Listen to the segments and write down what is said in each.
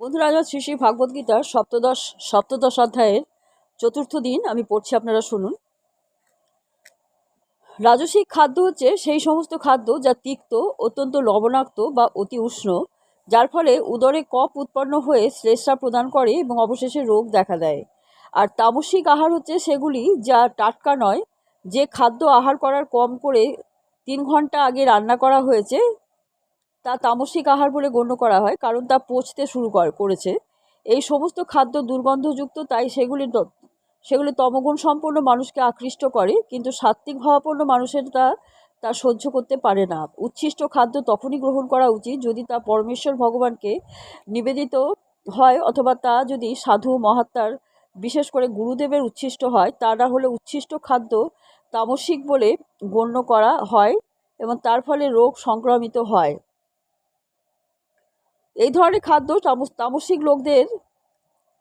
বন্ধুরা আজ শ্রী শ্রী ভাগবত গীতার সপ্তদশ সপ্তদশ অধ্যায়ের চতুর্থ দিন আমি পড়ছি, আপনারা শুনুন। রাজসিক খাদ্য হচ্ছে সেই সমস্ত খাদ্য যা তিক্ত, অত্যন্ত লবণাক্ত বা অতি উষ্ণ, যার ফলে উদরে কপ উৎপন্ন হয়ে শ্লেষা প্রদান করে এবং অবশেষে রোগ দেখা দেয়। আর তামসিক আহার হচ্ছে সেগুলি যা টাটকা নয়, যে খাদ্য আহার করার কম করে তিন ঘণ্টা আগে রান্না করা হয়েছে তা তামসিক আহার বলে গণ্য করা হয়, কারণ তা পচতে শুরু করেছে। এই সমস্ত খাদ্য দুর্গন্ধযুক্ত, তাই সেগুলি সেগুলি তমগুণ সম্পন্ন মানুষকে আকৃষ্ট করে, কিন্তু সাত্ত্বিক ভাবাপন্ন মানুষের তা তা সহ্য করতে পারে না। উচ্ছিষ্ট খাদ্য তখনই গ্রহণ করা উচিত যদি তা পরমেশ্বর ভগবানকে নিবেদিত হয় অথবা তা যদি সাধু মহাত্মার, বিশেষ করে গুরুদেবের উচ্ছিষ্ট হয়, তা না হলে উচ্ছিষ্ট খাদ্য তামসিক বলে গণ্য করা হয় এবং তার ফলে রোগ সংক্রমিত হয়। এই ধরনের খাদ্য তামস, তামসিক লোকদের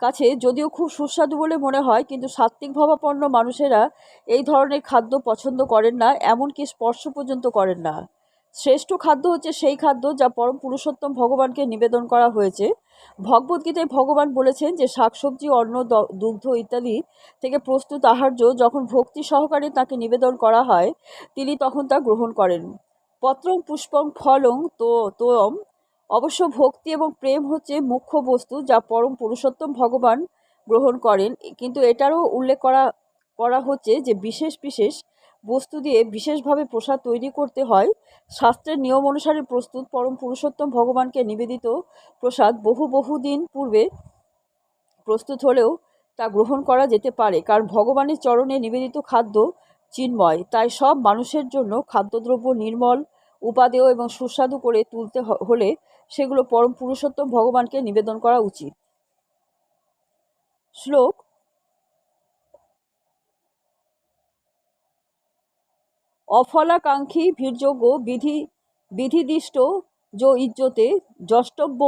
কাছে যদিও খুব সুস্বাদু বলে মনে হয়, কিন্তু সাত্ত্বিক ভাবাপন্ন মানুষেরা এই ধরনের খাদ্য পছন্দ করেন না, এমনকি স্পর্শ পর্যন্ত করেন না। শ্রেষ্ঠ খাদ্য হচ্ছে সেই খাদ্য যা পরম পুরুষোত্তম ভগবানকে নিবেদন করা হয়েছে। ভগবদ্গীতায় ভগবান বলেছেন যে, শাকসবজি, অন্ন দুগ্ধ ইত্যাদি থেকে প্রস্তুত আহার্য যখন ভক্তি সহকারে তাকে নিবেদন করা হয়, তিনি তখন তা গ্রহণ করেন। পত্রং পুষ্পং ফলং তো, তোয়ম অবশ্য ভক্তি এবং প্রেম হচ্ছে মুখ্য বস্তু যা পরম পুরুষোত্তম ভগবান গ্রহণ করেন। কিন্তু এটারও উল্লেখ করা করা হচ্ছে যে বিশেষ বিশেষ বস্তু দিয়ে বিশেষভাবে প্রসাদ তৈরি করতে হয়। শাস্ত্রের নিয়ম অনুসারে প্রস্তুত পরম পুরুষোত্তম ভগবানকে নিবেদিত প্রসাদ বহু বহু দিন পূর্বে প্রস্তুত হলেও তা গ্রহণ করা যেতে পারে। কারণ ভগবানের চরণে নিবেদিত খাদ্য চিন্ময়। তাই সব মানুষের জন্য খাদ্যদ্রব্য নির্মল, উপাদেয় এবং সুস্বাদু করে তুলতে হলে সেগুলো পরম পুরুষোত্তম ভগবানকে নিবেদন করা উচিত। শ্লোক, অফলাকাঙ্ক্ষী ভীর্যোগ্য বিধি, বিধিদিষ্ট যো ইজ্জতে যষ্টব্য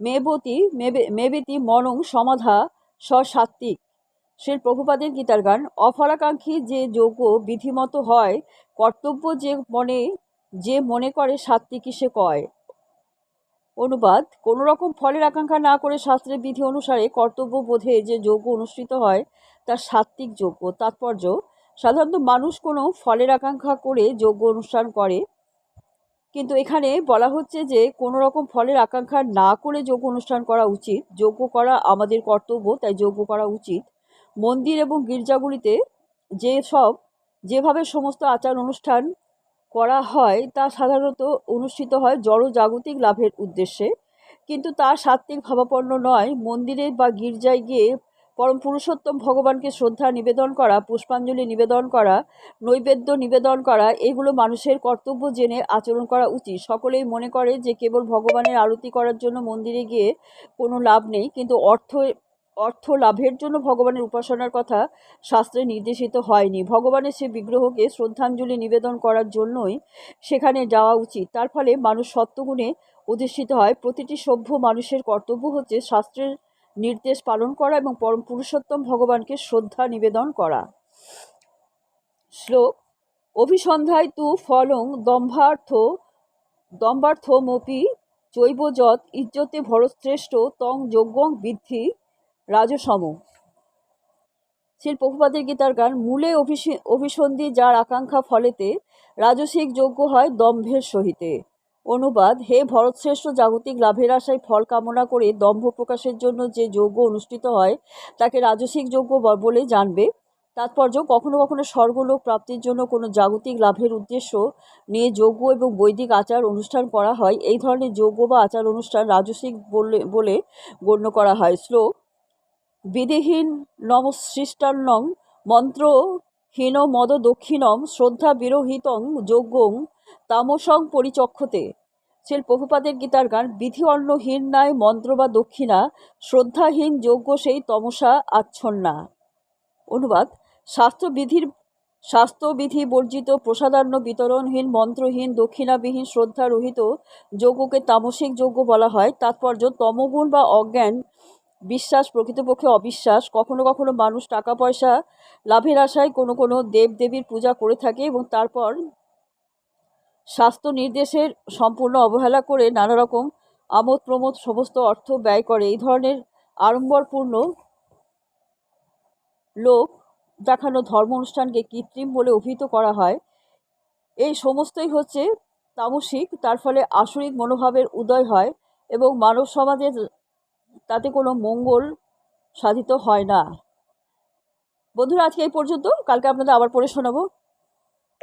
মেবতি, মেবে, মেবেতি মনং সমাধা স্বসাত্ত্বিক শ্রী প্রভুপাদের গীতার গান, অফলাকাঙ্ক্ষী যে যোগ্য বিধিমতো হয়, কর্তব্য যে মনে যে মনে করে সাত্ত্বিকই সে কয়। অনুবাদ, কোনো রকম ফলের আকাঙ্ক্ষা না করে শাস্ত্রের বিধি অনুসারে কর্তব্য বোধে যে যজ্ঞ অনুষ্ঠিত হয় তা সাত্ত্বিক যজ্ঞ, তাৎপর্য, সাধারণত মানুষ কোনো ফলের আকাঙ্ক্ষা করে যজ্ঞ অনুষ্ঠান করে। কিন্তু এখানে বলা হচ্ছে যে, কোনো রকম ফলের আকাঙ্ক্ষা না করে যজ্ঞ অনুষ্ঠান করা উচিত। যজ্ঞ করা আমাদের কর্তব্য, তাই যজ্ঞ করা উচিত। মন্দির এবং গির্জাগুলিতে যে সব, যেভাবে সমস্ত আচার অনুষ্ঠান করা হয় তা সাধারণত অনুষ্ঠিত হয় জড় জাগতিক লাভের উদ্দেশ্যে। কিন্তু তা সাত্ত্বিক ভাবাপন্ন নয়। মন্দিরে বা গির্জায় গিয়ে পরম পুরুষোত্তম ভগবানকে শ্রদ্ধা নিবেদন করা, পুষ্পাঞ্জলি নিবেদন করা, নৈবেদ্য নিবেদন করা, এগুলো মানুষের কর্তব্য জেনে আচরণ করা উচিত। সকলেই মনে করে যে কেবল ভগবানের আরতি করার জন্য মন্দিরে গিয়ে কোনো লাভ নেই, কিন্তু অর্থ অর্থ লাভের জন্য ভগবানের উপাসনার কথা শাস্ত্রে নির্দেশিত হয়নি। ভগবানের সে বিগ্রহকে শ্রদ্ধাঞ্জলি নিবেদন করার জন্যই সেখানে যাওয়া উচিত। তার ফলে মানুষ সত্যগুণে অধিষ্ঠিত হয়। প্রতিটি সভ্য মানুষের কর্তব্য হচ্ছে শাস্ত্রের নির্দেশ পালন করা এবং পরম পুরুষোত্তম ভগবানকে শ্রদ্ধা নিবেদন করা। শ্লোক অভিসন্ধ্যায় তু ফলং দম্ভার্থ, দম্ভার্থমপি জৈবযৎ ইজ্জতে ভরশ্রেষ্ঠ তং যজ্ঞং বৃদ্ধি রাজসম। শিল প্রভুপাদের গীতার গান মূলে অভিসি- অভিসন্ধি যার আকাঙ্ক্ষা ফলেতে রাজসিক যজ্ঞ হয় দম্ভের সহিতে। অনুবাদ, হে ভরতশ্রেষ্ঠ জাগতিক লাভের আশায় ফল কামনা করে দম্ভ প্রকাশের জন্য যে যজ্ঞ অনুষ্ঠিত হয়, তাকে রাজসিক যজ্ঞ বলে জানবে। তাৎপর্য, কখনো কখনো স্বর্গলোক প্রাপ্তির জন্য কোনো জাগতিক লাভের উদ্দেশ্য নিয়ে যজ্ঞ এবং বৈদিক আচার অনুষ্ঠান করা হয়। এই ধরনের যজ্ঞ বা আচার অনুষ্ঠান রাজসিক বলে বলে গণ্য করা হয়। শ্লোক বিধিহীন নমসৃষ্টান্নং মন্ত্রহীন মদ দক্ষিণম শ্রদ্ধা বিরহিতং যজ্ঞং তামসং পরিচক্ষতে। শিল প্রভুপাদের গীতার গান বিধি অন্নহীন নাই মন্ত্র বা দক্ষিণা, শ্রদ্ধাহীন যজ্ঞ সেই তমসা আচ্ছন্না। অনুবাদ স্বাস্থ্যবিধির স্বাস্থ্যবিধি বর্জিত প্রসাদান্ন বিতরণহীন মন্ত্রহীন দক্ষিণাবিহীন শ্রদ্ধারহিত যজ্ঞকে তামসিক যজ্ঞ বলা হয়। তাৎপর্য, তমগুণ বা অজ্ঞান বিশ্বাস, প্রকৃতপক্ষে অবিশ্বাস। কখনো কখনো মানুষ টাকা পয়সা লাভের আশায় কোনো কোনো দেব দেবীর পূজা করে থাকে এবং তারপর স্বাস্থ্য নির্দেশের সম্পূর্ণ অবহেলা করে নানা রকম আমোদ প্রমোদ সমস্ত অর্থ ব্যয় করে। এই ধরনের আড়ম্বরপূর্ণ লোক দেখানো ধর্ম অনুষ্ঠানকে কৃত্রিম বলে অভিহিত করা হয়। এই সমস্তই হচ্ছে তামসিক, তার ফলে আসরিক মনোভাবের উদয় হয় এবং মানব সমাজের তাতে কোনো মঙ্গল সাধিত হয় না। বন্ধুরা, আজকে এই পর্যন্ত। কালকে আপনাদের আবার পড়ে শোনাবো।